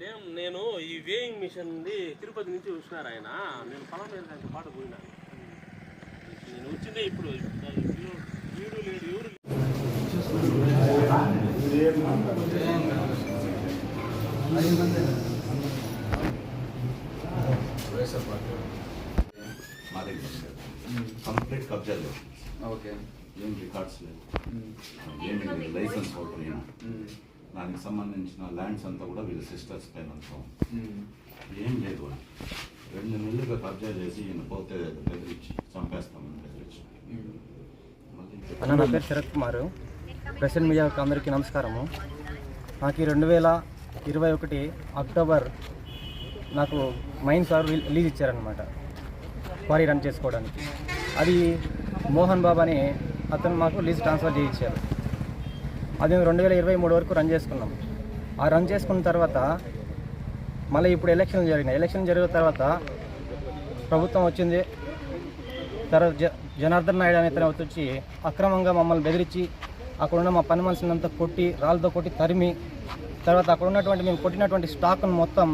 లేం నేను ఈ వేయింగ్ మిషన్ తిరుపతి నుంచి వచ్చినారు ఆయన. నేను పొలం మీద దాంతో పాటు పోయినా. నేను వచ్చిందే ఇప్పుడు. వీడు లేడు ఎవరు మా దగ్గర ఉంది. కంప్లీట్ కబ్జా లేదు ఓకే. ఏం రికార్డ్స్ లేవు. ఏమి లేదు. లైసెన్స్ ఒకటి నేను దానికి సంబంధించిన ల్యాండ్స్ అంతా కూడా వీళ్ళ సిస్టర్స్ పైన ఉంది. ఏం లేదు అని. రెండు నెలలుగా కబ్జా చేసి ఈయన పోతే బెదిరించి చంపేస్తామని బెదిరించి. అన్న నా పేరు శరత్ కుమార్. ప్రెసిడెంట్ మీడియాకు అందరికీ నమస్కారము. నాకు ఈ రెండు వేల ఇరవై ఒకటి అక్టోబర్ నాకు మైన్ సార్ రిలీజ్ ఇచ్చారనమాట క్వారీ రన్ చేసుకోవడానికి. అది మోహన్ బాబు అని అతను మాకు లీజ్ ట్రాన్స్ఫర్ చేయించారు. అది మేము రెండు వేల ఇరవై మూడు వరకు రన్ చేసుకున్నాం. ఆ రన్ చేసుకున్న తర్వాత మళ్ళీ ఇప్పుడు ఎలక్షన్ జరిగినాయి. ఎలక్షన్ జరిగిన తర్వాత ప్రభుత్వం వచ్చింది. తర్వాత జ జనార్దన్ నాయుడు అనే అతను వచ్చి అక్రమంగా మమ్మల్ని బెదిరించి అక్కడున్న మా పని మనుషులంతా అంతా కొట్టి రాళ్ళతో కొట్టి తరిమి తర్వాత అక్కడ ఉన్నటువంటి మేము కొట్టినటువంటి స్టాక్ను మొత్తం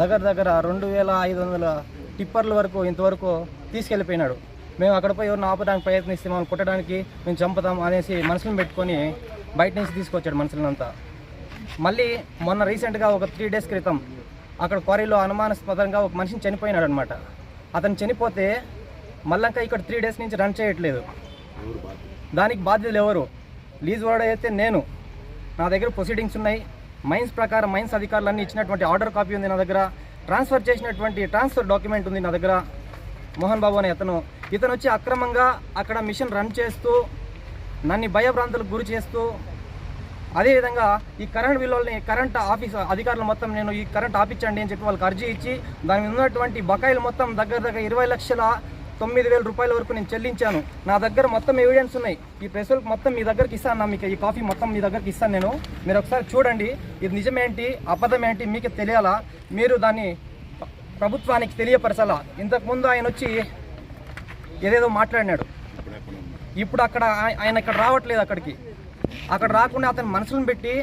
దగ్గర దగ్గర రెండు వేల ఐదు వందల టిప్పర్ల వరకు ఇంతవరకు తీసుకెళ్ళిపోయినాడు. మేము అక్కడ పోయి ఎవరిని ఆపడానికి ప్రయత్నిస్తే మమ్మల్ని కొట్టడానికి మేము చంపుతాం అనేసి మనుషులను పెట్టుకొని బయట నుంచి తీసుకొచ్చాడు మనుషులంతా మళ్ళీ మొన్న రీసెంట్గా ఒక త్రీ డేస్ క్రితం అక్కడ క్వారీలో అనుమానాస్పదంగా ఒక మనిషిని చనిపోయినాడు అనమాట అతను చనిపోతే మళ్ళంకా ఇక్కడ త్రీ డేస్ నుంచి రన్ చేయట్లేదు. దానికి బాధ్యతలు ఎవరు? లీజ్ వాడ అయితే నేను. నా దగ్గర ప్రొసీడింగ్స్ ఉన్నాయి. మైన్స్ ప్రకారం మైన్స్ అధికారులన్నీ ఇచ్చినటువంటి ఆర్డర్ కాపీ ఉంది నా దగ్గర. ట్రాన్స్ఫర్ చేసినటువంటి ట్రాన్స్ఫర్ డాక్యుమెంట్ ఉంది నా దగ్గర. మోహన్ బాబు అనే అతను. ఇతను వచ్చి అక్రమంగా అక్కడ మిషన్ రన్ చేస్తూ నన్ను భయభ్రాంతులకు గురి చేస్తూ అదేవిధంగా ఈ కరెంట్ బిల్లుల్ని కరెంట్ ఆఫీస్ అధికారులు మొత్తం నేను ఈ కరెంట్ ఆపించండి అని చెప్పి వాళ్ళకి అర్జీ ఇచ్చి దాని మీద ఉన్నటువంటి బకాయిలు మొత్తం దగ్గర దగ్గర ఇరవై లక్షల తొమ్మిది వేల రూపాయల వరకు నేను చెల్లించాను. నా దగ్గర మొత్తం ఎవిడెన్స్ ఉన్నాయి. ఈ ప్రెస్లకు మొత్తం మీ దగ్గరికి ఇస్తాను నా మీకు ఈ కాఫీ మొత్తం మీ దగ్గరికి ఇస్తాను నేను. మీరు ఒకసారి చూడండి ఇది నిజమేంటి అబద్ధం ఏంటి మీకు తెలియాలా? మీరు దాన్ని ప్రభుత్వానికి తెలియపరచాలా? ఇంతకుముందు ఆయన వచ్చి ఏదేదో మాట్లాడినాడు. ఇప్పుడు అక్కడ ఆయన ఇక్కడ రావట్లేదు అక్కడికి. అక్కడ రాకుండా అతను మనసులను పెట్టి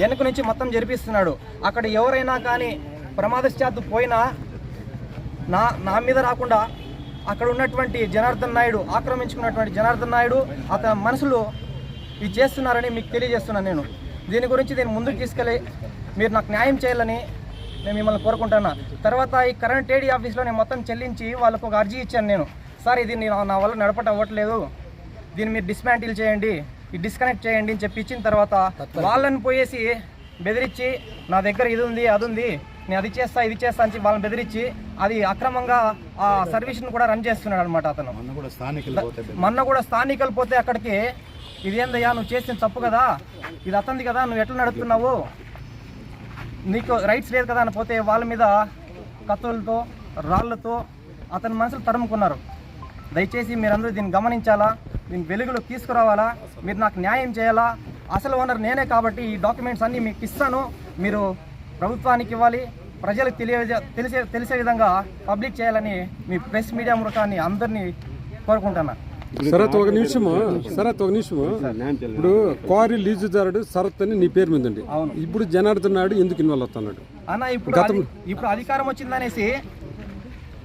వెనుక నుంచి మొత్తం జరిపిస్తున్నాడు. అక్కడ ఎవరైనా కానీ ప్రమాదశాత్తు పోయినా నా నా మీద రాకుండా అక్కడ ఉన్నటువంటి జనార్దన్ నాయుడు ఆక్రమించుకున్నటువంటి జనార్దన్ నాయుడు అతని మనసులు ఇది చేస్తున్నారని మీకు తెలియజేస్తున్నాను నేను. దీని గురించి నేను ముందుకు తీసుకెళ్ళి మీరు నాకు న్యాయం చేయాలని నేను మిమ్మల్ని కోరుకుంటున్నా. తర్వాత ఈ కరెంట్ ఏడీ ఆఫీస్లో నేను మొత్తం చెల్లించి వాళ్ళకు ఒక అర్జీ ఇచ్చాను నేను. సార్ ఇది నేను నా వల్ల నడపటం అవ్వట్లేదు. దీన్ని మీరు డిస్మాంటిల్ చేయండి డిస్కనెక్ట్ చేయండి అని చెప్పి ఇచ్చిన తర్వాత వాళ్ళని పోయేసి బెదిరించి నా దగ్గర ఇది ఉంది అది ఉంది నేను అది చేస్తా ఇది చేస్తా అని చెప్పి వాళ్ళని బెదిరించి అది అక్రమంగా ఆ సర్వీస్ని కూడా రన్ చేస్తున్నాడు అనమాట అతను. మొన్న కూడా స్థానికులు పోతే అక్కడికి ఇదేందయ్యా నువ్వు చేసిన తప్పు కదా ఇది అతంది కదా నువ్వు ఎట్లా నడుపుతున్నావు? నీకు రైట్స్ లేదు కదా అని పోతే వాళ్ళ మీద కత్తులతో రాళ్ళతో అతని మనుషులు తరుముకున్నారు. దయచేసి మీరందరూ దీన్ని గమనించాలా? దీన్ని వెలుగులో తీసుకురావాలా? మీరు నాకు న్యాయం చేయాలా? అసలు ఓనర్ నేనే కాబట్టి ఈ డాక్యుమెంట్స్ అన్నీ మీకు ఇస్తాను. మీరు ప్రభుత్వానికి ఇవ్వాలి ప్రజలకు తెలియ తెలిసే తెలిసే విధంగా పబ్లిక్ చేయాలని మీ ప్రెస్ మీడియా ముఖాన్ని అందరినీ కోరుకుంటున్నా. శరత్ ఒక నిమిషము. శరత్ ఒక నిమిషము. ఇప్పుడు క్వారీ లీజుదారుడు శరత్ అని నీ పేరు మీద ఉంది అవును. ఇప్పుడు జనార్దన్ నాయుడు ఎందుకు ఇన్వాల్వ్ అవుతున్నాడు? అన్న ఇప్పుడు ఇప్పుడు అధికారం వచ్చిందనేసి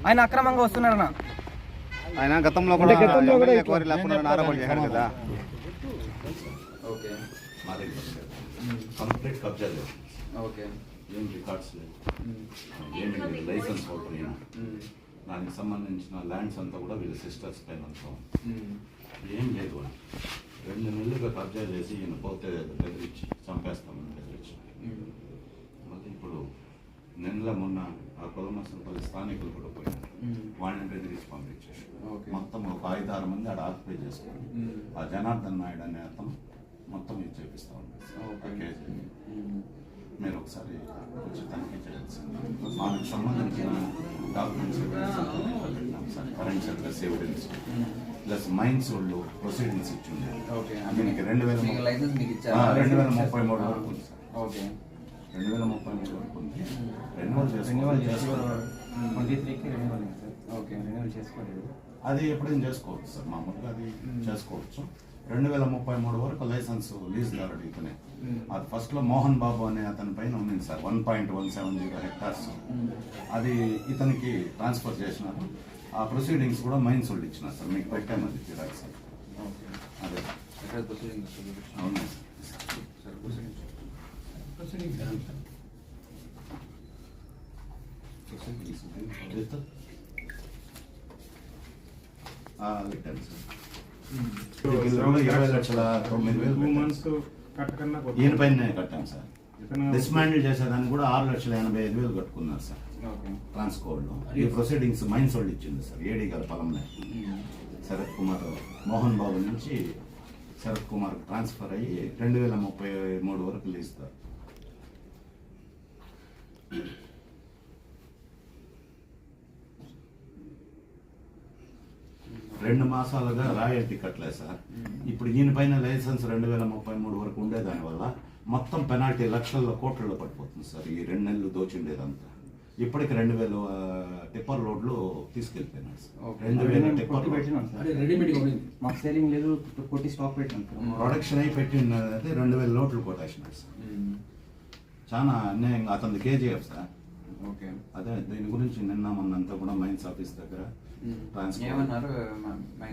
ఆయన అక్రమంగా వస్తున్నారన్న. ఆయన గతంలో కూడా లేకుండా ఆరోపణ చేశాడు కదా. ఓకే. మా దగ్గర ఉంది. కంప్లీట్ కబ్జా లేదు. ఓకే. ఏం రికార్డ్స్ లేవు. ఏమి లైసెన్స్ నేను దానికి సంబంధించిన ల్యాండ్స్ అంతా కూడా వీళ్ళ సిస్టర్స్ పైన అంతా. ఏం లేదు రెండు నెలలుగా కబ్జా చేసి ఈయన పోతే బెదిరించి చంపేస్తామని బెదిరించి నిన్న మొన్న ఆ కొలమసంపల్లి స్థానికులు కూడా పోయారు వాళ్ళని బెదిరించి పంపించారు. ఓకే. మొత్తం ఒక ఐదు ఆరు మంది ఆడ ఆక్యుపై చేసుకుని ఆ జనార్దన్ నాయుడు అనే అతను మొత్తం ఇది చేపిస్తా కేసు మీరు ఒకసారి వచ్చి తనిఖీ చేయాల్సింది మనకు సంబంధించిన documents sir. Current address evidence plus mines వాళ్ళు ప్రొసీడింగ్స్ ఇచ్చింది రెండు వేల మీకు మీకు? రెండు వేల ముప్పై మూడు వరకు ఉంది సార్. ఓకే. రెండు వేల ముప్పై మూడు వరకు ఉంది. రెన్యువల్ రెన్యువల్ చేసుకోవాలి. ట్వంటీ త్రీకి రెన్యువల్ సార్. ఓకే. రెన్యువల్ చేసుకోలేదు. అది ఎప్పుడైనా చేసుకోవచ్చు సార్. మామూలుగా అది చేసుకోవచ్చు. రెండు వేల ముప్పై మూడు వరకు లైసెన్స్ లీజ్ దారుడు ఇతనే అది ఫస్ట్లో మోహన్ బాబు అనే అతని పైన ఉంది sir. One point one seven zero hectares. అది ఇతనికి ట్రాన్స్ఫర్ చేసినారు. ఆ ప్రొసీడింగ్స్ కూడా మైన్స్ వాళ్ళు ఇచ్చినారు సార్. మీకు పెట్టాము అది జిరాక్స్. అదే. అవును. సార్ పెట్టాను సార్ ఇరవై లక్షల తొమ్మిది వేలు టూ పెట్టాను. మంత్స్ ఈయన పైన కట్టాం సార్ ఇతను డిస్మాండిల్ చేసేదానికి కూడా ఆరు లక్షల ఎనభై ఐదు వేలు కట్టుకున్నారు సార్ ఓకే లో ఈ ప్రొసీడింగ్స్ మైన్స్ వాళ్ళు ఇచ్చింది సార్ ఏడీ గల పొలంలో శరత్ కుమార్ మోహన్ బాబు నుంచి శరత్ కుమార్ ట్రాన్స్ఫర్ అయ్యి రెండు వేల ముప్పై మూడు వరకు లీస్తారు రెండు మాసాలుగా రాయల్టీ కట్టలేదు సార్. ఇప్పుడు ఈయన పైన లైసెన్స్ రెండు వేల ముప్పై మూడు వరకు ఉండేదాని వల్ల మొత్తం పెనాల్టీ లక్షల్లో కోట్లలో పడిపోతుంది సార్ ఈ రెండు నెలలు దోచిండేదంతా. ఇప్పటికి రెండు వేలు టిప్పర్ లోడ్లు తీసుకెళ్ళిపోయినాడు సార్. ఓకే. రెండు వేల టిప్పర్ పెట్టినాం సార్. రెడీమేడ్ ఉంది. మాకు సేలింగ్ లేదు కొట్టి స్టాక్ పెట్టినాం సార్. ప్రొడక్షన్ అయి పెట్టినది రెండు వేల లోట్లు కొట్టేసినాడు సార్. చాలా అన్యాయంగా అతని కేజీఎఫ్ సార్. ఓకే. అదే దీని గురించి నిన్న మొన్నంతా కూడా మైన్స్ ఆఫీస్ దగ్గర ఏమన్నారు?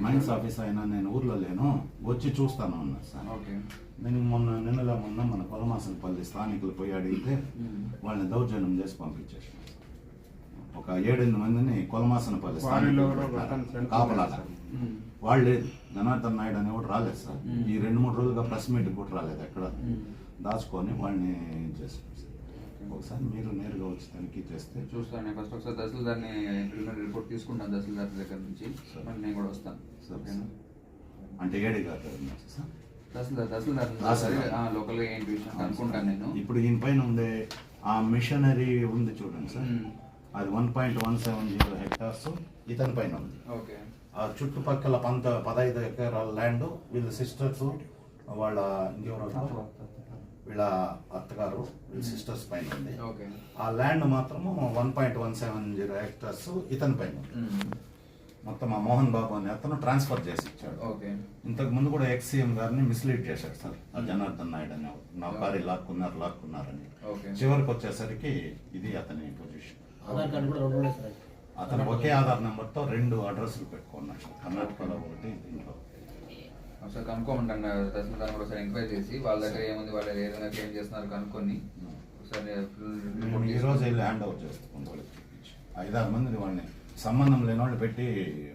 Mines office. అయినా నేను ఊర్లో లేను వచ్చి చూస్తాను అన్నారు సార్. ఓకే. నేను మొన్న నిన్నలా మొన్న మన కొలమాసనపల్లి స్థానికులు పోయి అడిగితే వాళ్ళని దౌర్జన్యం చేసి పంపించేసాను ఒక ఏడెనిమిది మందిని కొలమాసనపల్లి స్థానికులు సార్. వాళ్ళు లేదు జనార్దన్ నాయుడు అనేవాడు రాలేదు సార్. ఈ రెండు మూడు రోజులుగా ప్రెస్ మీట్ కూడా రాలేదు ఎక్కడ. దాచుకొని వాళ్ళని సార్. ఒకసారి మీరు నేరుగా వచ్చి తనిఖీ చేస్తే చూస్తాను నేను ఫస్ట్ ఒకసారి తహసీల్దార్ని ప్రిలిమినరీ రిపోర్ట్ తీసుకుంటాను తహసీల్దార్ దగ్గర నుంచి. నేను కూడా వస్తాను. సార్ ఓకేనా? అంటే ఏడి ఉన్నారు సార్? తహసీల్దార్ తహసీల్దార్ తహసీల్దార్. లోకల్గా ఏంటి విషయం కనుక్కుంటాను నేను. ఇప్పుడు ఈయన పైన ఉండే ఆ మిషనరీ ఉంది చూడండి సార్. అది one point one seven zero hectares ఇతని పైన ఉంది. ఓకే. ఆ చుట్టుపక్కల పంత పదహైదు ఎకరాల ల్యాండ్ వీళ్ళ సిస్టర్స్ వాళ్ళ ఇంకెవరు వీళ్ళ అత్తగారు వీళ్ళ సిస్టర్స్ పైన ఉంది. ఓకే. ఆ ల్యాండ్ మాత్రము one point one seven zero hectares ఇతని పైన. మొత్తం ఆ మోహన్ బాబు అనే అతను ట్రాన్స్ఫర్ చేసి ఇచ్చాడు. ఓకే. ఇంతకు ముందు కూడా ఎక్స్ సీఎం గారిని మిస్లీడ్ చేశాడు సార్. ఆ జనార్దన్ నాయుడు అని నా భార్య లాక్కున్నారు లాక్కున్నారని. ఓకే. చివరికి వచ్చేసరికి ఇది అతని పొజిషన్ అతను ఒకే ఆధార్ నెంబర్తో రెండు అడ్రస్లు పెట్టుకున్నాడు సార్. కర్ణాటకలో ఒకటి దీంట్లో ఒకసారి కనుక్కోమంటాను తహసీల్దార్ కూడా ఒకసారి ఎంక్వైరీ చేసి వాళ్ళ దగ్గర ఏముంది వాళ్ళు ఏ విధంగా క్లెయిమ్ చేస్తున్నారు కనుక్కొని ఒకసారి ఈ రోజు వెళ్ళి హ్యాండ్ ఓవర్ చేస్తాం ఐదారు మంది వాళ్ళని. సంబంధం లేని వాళ్ళు పెట్టి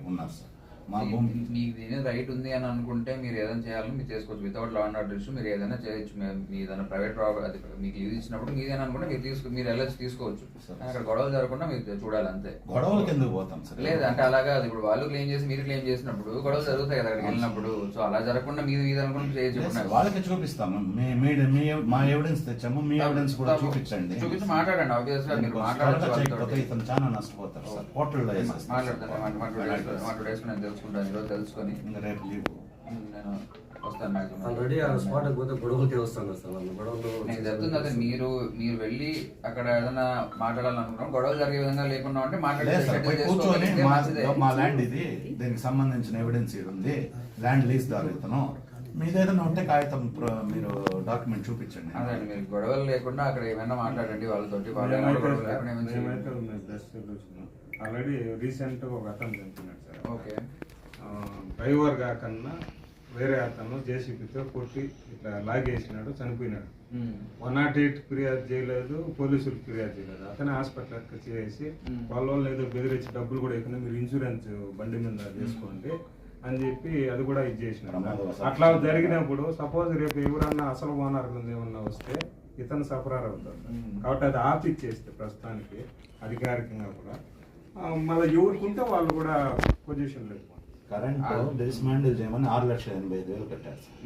ఉన్నారు సార్. మా భూమి. మీకు దీని రైట్ ఉంది అని అనుకుంటే మీరు ఏదైనా చేయాలని మీరు చేసుకోవచ్చు. Without law and order issue మీరు ఏదైనా చేయొచ్చు. మీ- ఏదైనా ప్రైవేట్ అది మీకు లీజ్ ఇచ్చినప్పుడు మీదేనా అనుకుంటే మీరు తీసుకు మీరు వెళ్ళొచ్చు తీసుకోవచ్చు. అక్కడ గొడవలు జరగకుండా మీరు చూడాలి అంతే. గొడవలకి ఎందుకు పోతాం సార్ లేదు అంటే అలాగా అది ఇప్పుడు వాళ్ళు క్లెయిమ్ చేసి మీరు క్లెయిమ్ చేసినప్పుడు గొడవలు జరుగుతాయి కదా అక్కడికి వెళ్ళినప్పుడు. సో అలా జరగకుండా మీరు ఇది అనుకుంటే చేయొచ్చు. వాళ్ళకి చూపిస్తాము మీ మీ ఎవిడెన్స్ తెచ్చాము. మీ ఎవిడెన్స్ కూడా చూపించండి. చూపించి మాట్లాడండి. ఆబ్వియస్గా మీరు మాట్లాడచ్చు. ఇతను చాలా నష్టపోతారు సార్ మాట్లాడతాను సార్. తెలుసుకుంటాను ఈరోజు తెలుసుకొని ఇంకా రేపు లీవ్. నేను వస్తాను. ఆల్రెడీ ఆ స్పాట్ పోతే గొడవలకే సార్ వాళ్ళు గొడవలు నేను చెప్తుంది అదే మీరు మీరు వెళ్ళి అక్కడ ఏదైనా మాట్లాడాలనుకున్నాం గొడవలు జరిగే విధంగా లేకుండా ఉంటే మాట్లాడి మా ల్యాండ్ ఇది దీనికి సంబంధించిన ఎవిడెన్స్ ఇది ఉంది. ల్యాండ్ లీజ్ దారు ఇతను మీదేదైనా ఉంటే కాగితం మీరు డాక్యుమెంట్ చూపించండి. అదే మీరు గొడవలు లేకుండా అక్కడ ఏమైనా మాట్లాడండి వాళ్ళతోటి వాళ్ళు ఏమైనా మేమైతే గొడవలు లేకుండా ఏమైనా చేయండి. మేమైతే ఉన్నాయి బెస్ట్ సొల్యూషన్ ఆల్రెడీ రీసెంట్ ఒక అతను సార్. ఓకే. డ్రైవర్ కాకన్నా వేరే అతను జేసీబీతో కొట్టి ఇట్లా లాగేసినాడు చనిపోయినాడు. వన్ నాట్ ఎయిట్ ఫిర్యాదు చేయలేదు పోలీసులు ఫిర్యాదు చేయలేదు అతనే హాస్పిటల్ చేసి. వాళ్ళ వాళ్ళు ఏదో బెదిరించి డబ్బులు కూడా ఇవ్వకుండా మీరు ఇన్సూరెన్స్ బండి మీద చేసుకోండి అని చెప్పి అది కూడా ఇది చేసినాడు. అట్లా జరిగినప్పుడు సపోజ్ రేపు ఎవరన్నా అసలు ఓనర్ ఏమన్నా వస్తే ఇతను సఫరార్ అవుతాడు. కాబట్టి అది ఆపిచ్చేస్తే ప్రస్తుతానికి అధికారికంగా కూడా మళ్ళీ ఎవరికి ఉంటే వాళ్ళు కూడా పొజిషన్ లేదు కరెంట్ డిస్మాండిల్ చేయమని ఆరు లక్షల ఎనభై ఐదు వేలు కట్టారు. సార్.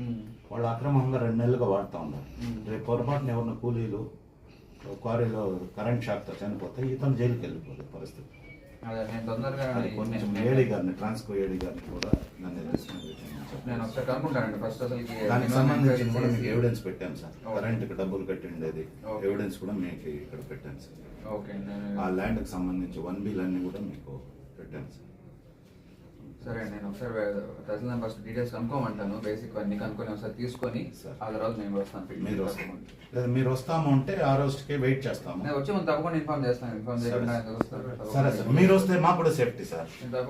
వాళ్ళు అక్రమంగా రెండు నెలలుగా వాడుతూ ఉన్నారు. రేపు పొరపాటున ఎవరిన కూలీలు క్వారీలో కరెంట్ షాక్తో చనిపోతే ఇతను జైలుకి వెళ్ళిపోతుంది పరిస్థితి. కొంచెం ఏడి గారిని ట్రాన్స్కో ఏడి గారిని కూడా నన్ను దానికి సంబంధించి కూడా మీకు ఎవిడెన్స్ పెట్టాం సార్. కరెంట్కి డబ్బులు కట్టి ఉండేది. ఎవిడెన్స్ కూడా మీకు ఇక్కడ పెట్టాం సార్. ఆ ల్యాండ్కి సంబంధించి వన్ బిల్ అన్ని కూడా మీకు పెట్టాం సార్. సరే నేను ఒకసారి తహసీల్దార్ ఫస్ట్ డీటెయిల్స్ కనుక్కోమంటాను. బేసిక్ అన్ని కనుక్కొని ఒకసారి తీసుకొని. ఆ తర్వాత నేను వస్తాను. మీరు. లేదా మీరు వస్తాము అంటే ఆ రోజుకి వెయిట్ చేస్తాము. నేను వచ్చి ముందు తప్పకుండా ఇన్ఫార్మ్ చేస్తాను. ఇన్ఫార్మ్ చేయకుండా? సరే. సార్ మీరు వస్తే మాకు కూడా సేఫ్టీ సార్.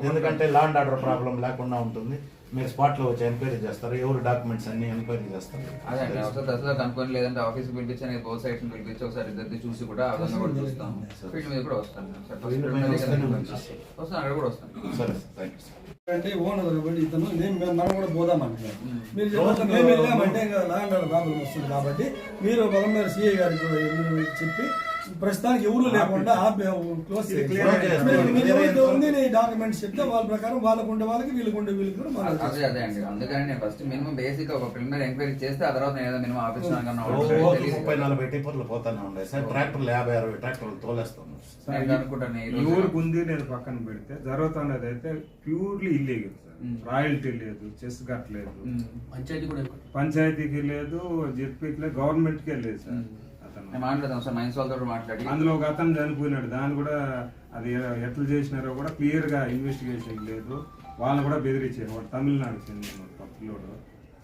ఎందుకంటే లాండ్ ఆర్డర్ ప్రాబ్లం లేకుండా ఉంటుంది. మీరు స్పాట్లో వచ్చి ఎంక్వైరీ చేస్తారు. ఎవరు డాక్యుమెంట్స్ అన్ని ఎంక్వైరీ చేస్తారు. అదే అండి ఒకసారి తహసీల్దార్ కనుక్కొని లేదంటే ఆఫీస్కి పిలిపించి నేను బోత్ సైడ్స్ పిలిపించి ఒకసారి ఇద్దరిది చూసి కూడా ఆ విధంగా కూడా చూస్తాం ఫీల్డ్ మీద కూడా వస్తాను. వస్తాను అక్కడ కూడా వస్తాను. సరే సార్. థ్యాంక్ యూ సార్ అంటే ఓనర్ కాబట్టి ఇతను నేను మనం కూడా పోదామంటున్నాం మీరు రోజు చెప్పండి, మేము వెళ్ళామంటే ఇంకా ప్రాబ్లం వస్తుంది కాబట్టి మీరు బలంగా సిఐ గారికి చెప్పి ప్రస్తుతానికి ఎవరు లేకుండా ఆపి క్లోజ్ డాక్యుమెంట్స్ చెప్తే వాళ్ళ ప్రకారం వాళ్ళకు ఉండే వాళ్ళకి వీళ్ళకు ఉండే వీళ్ళకి కూడా అదే అదే అండి. అందుకని నేను ఫస్ట్ మినిమం బేసిక్ ఒక ప్రిలిమినరీ ఎంక్వైరీ చేస్తే ఆ తర్వాత నేను ఏదో మినిమం ఆఫీస్ ముప్పై నలభై టిప్పర్లు పోతానే ఉన్నాయి. సార్ ట్రాక్టర్లు యాభై అరవై ట్రాక్టర్లు తోలేస్తాం. ఊరికి ఉంది నేను పక్కన పెడితే జరుగుతున్నది అయితే ప్యూర్లీ ఇల్లీగల్ సార్. రాయల్టీ లేదు చెస్ కట్టలేదు ఉమ్. పంచాయతీకి లేదు జెడ్పీకి లేదు గవర్నమెంట్కే లేదు సార్ మాట్లాడదాం సార్ మైన్స్ వాళ్ళతో కూడా మాట్లాడి. అందులో ఒక అతను చనిపోయినాడు దాన్ని కూడా అది ఎట్లా చేసినారో కూడా క్లియర్గా ఇన్వెస్టిగేషన్ లేదు. వాళ్ళని కూడా బెదిరించారు వాడు తమిళనాడు చెందిన పిల్లోడు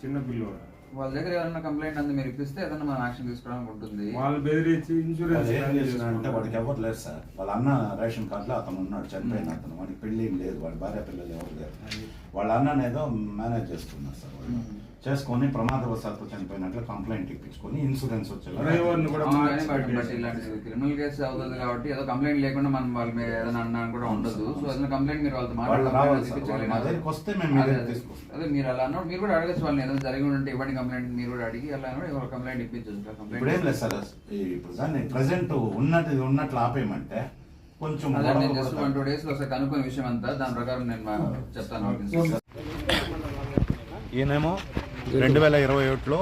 చిన్న పిల్లోడు. వాళ్ళ దగ్గర ఏదైనా కంప్లైంట్ అంది మీరు ఇప్పిస్తే ఏదైనా మనం యాక్షన్ తీసుకోవడానికి ఉంటుంది. వాళ్ళు బెదిరించి ఇన్సూరెన్స్ ఏం చేస్తున్నారంటే వాడికి. ఎవరు లేరు సార్. వాళ్ళ అన్న రేషన్ కార్డులో అతను ఉన్నాడు చనిపోయిన అతను. వాడికి పెళ్ళి ఏం లేదు వాడి భార్య పిల్లలు ఎవరు లేరు. వాళ్ళ అన్నని ఏదో మేనేజ్ చేస్తున్నారు సార్ వాళ్ళు. చేసుకొని ప్రమాదవశాత్తు చనిపోయినట్లు కంప్లైంట్ ఇప్పించుకొని ఇన్సూరెన్స్ ఇలాంటి క్రిమినల్ కేసు అవుతుంది కాబట్టి ఏదో కంప్లైంట్ లేకుండా మనం వాళ్ళ మీద ఏదైనా అన్నా కూడా ఉండదు. సో కంప్లైంట్ మీరు వాళ్ళతో మాట్లాడాలి. అదే మీరు అలా మీరు కూడా అడగచ్చు వాళ్ళని. ఏదైనా జరిగి ఉంటే ఇవ్వండి కంప్లైంట్ మీరు కూడా అడిగి అలా కంప్లైంట్ ఇప్పించచ్చు ఇప్పుడు ఏం లేదు సార్ ఈ ఇప్పుడు దాన్ని ప్రజెంట్ ఉన్నది ఉన్నట్లు ఆపేయమంటే కొంచెం జస్ట్ వన్ టూ డేస్లో ఒకసారి కనుక్కునే విషయం అంతా దాని ప్రకారం నేను మా- చెప్తాను. ఈయనేమో రెండు వేల ఇరవై ఒకటిలో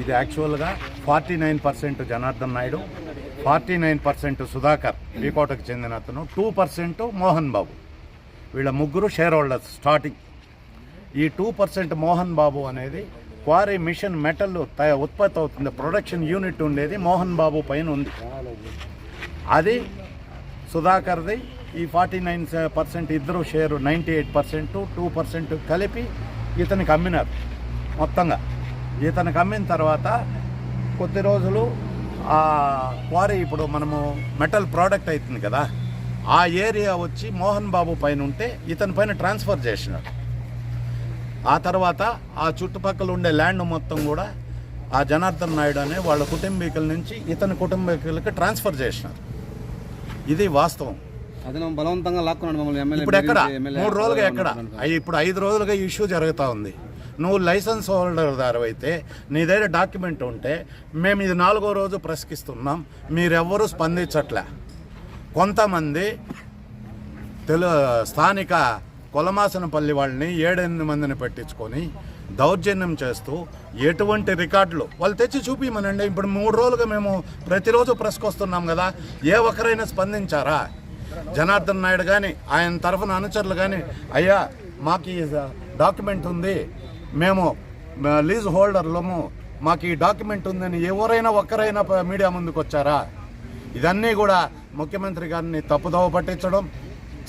ఇది యాక్చువల్గా forty nine percent Janardhan Naidu forty nine percent Sudhakar వీకోటకు చెందిన అతను టూ పర్సెంట్ మోహన్ బాబు. వీళ్ళ ముగ్గురు షేర్ హోల్డర్స్ స్టార్టింగ్ ఈ టూ పర్సెంట్ మోహన్ బాబు అనేది క్వారీ మిషన్ మెటల్ తయ- ఉత్పత్తి అవుతుంది ప్రొడక్షన్ యూనిట్ ఉండేది మోహన్ బాబు పైన ఉంది. అది సుధాకర్ది ఈ ఫార్టీ నైన్ పర్సెంట్ ఇద్దరు share ninety eight percent two percent కలిపి ఇతనికి అమ్మినారు. మొత్తంగా. ఇతనికి అమ్మిన తర్వాత కొద్ది రోజులు ఆ క్వారీ ఇప్పుడు మనము మెటల్ ప్రోడక్ట్ అవుతుంది కదా ఆ ఏరియా వచ్చి మోహన్ బాబు పైన ఉంటే ఇతని పైన ట్రాన్స్ఫర్ చేసినాడు ఆ తర్వాత ఆ చుట్టుపక్కల ఉండే ల్యాండ్ మొత్తం కూడా ఆ జనార్దన్ నాయుడు అనే వాళ్ళ కుటుంబీకుల నుంచి ఇతని కుటుంబీకులకి ట్రాన్స్ఫర్ చేసినారు. ఇది వాస్తవం. బలవంతంగా లాక్కున్నాడు మమ్మల్ని ఇప్పుడు ఎక్కడ? మూడు రోజులుగా ఎక్కడ? ఇప్పుడు ఐదు రోజులుగా ఇష్యూ జరుగుతూ ఉంది. నువ్వు లైసెన్స్ హోల్డర్ దారు అయితే నీ దగ్గర డాక్యుమెంట్ ఉంటే మేము ఇది నాలుగో రోజు ప్రశ్నిస్తున్నాం. మీరెవ్వరూ స్పందించట్లే. కొంతమంది తెలు స్థానిక కొలమాసనపల్లి వాళ్ళని ఏడెనిమిది మందిని పెట్టించుకొని దౌర్జన్యం చేస్తూ ఎటువంటి రికార్డులు వాళ్ళు తెచ్చి చూపించమనండి ఇప్పుడు మూడు రోజులుగా మేము ప్రతిరోజు ప్రెస్కి వస్తున్నాం కదా ఏ ఒక్కరైనా స్పందించారా? జనార్దన్ నాయుడు కానీ ఆయన తరఫున అనుచరులు కానీ అయ్యా మాకు ఈ డాక్యుమెంట్ ఉంది మేము లీజ్ హోల్డర్లము మాకు ఈ డాక్యుమెంట్ ఉందని ఎవరైనా ఒక్కరైనా మీడియా ముందుకు వచ్చారా ఇదన్నీ కూడా ముఖ్యమంత్రి గారిని తప్పుదోవ పట్టించడం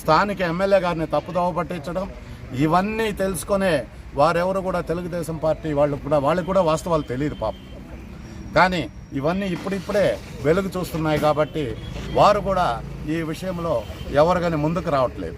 స్థానిక ఎమ్మెల్యే గారిని తప్పుదోవ పట్టించడం ఇవన్నీ తెలుసుకునే వారెవరు కూడా తెలుగుదేశం పార్టీ వాళ్ళు కూడా వాళ్ళకి కూడా వాస్తవాలు తెలియదు పాపం. కానీ ఇవన్నీ ఇప్పుడిప్పుడే వెలుగు చూస్తున్నాయి కాబట్టి వారు కూడా ఈ విషయంలో ఎవరు కానీ ముందుకు రావట్లేదు.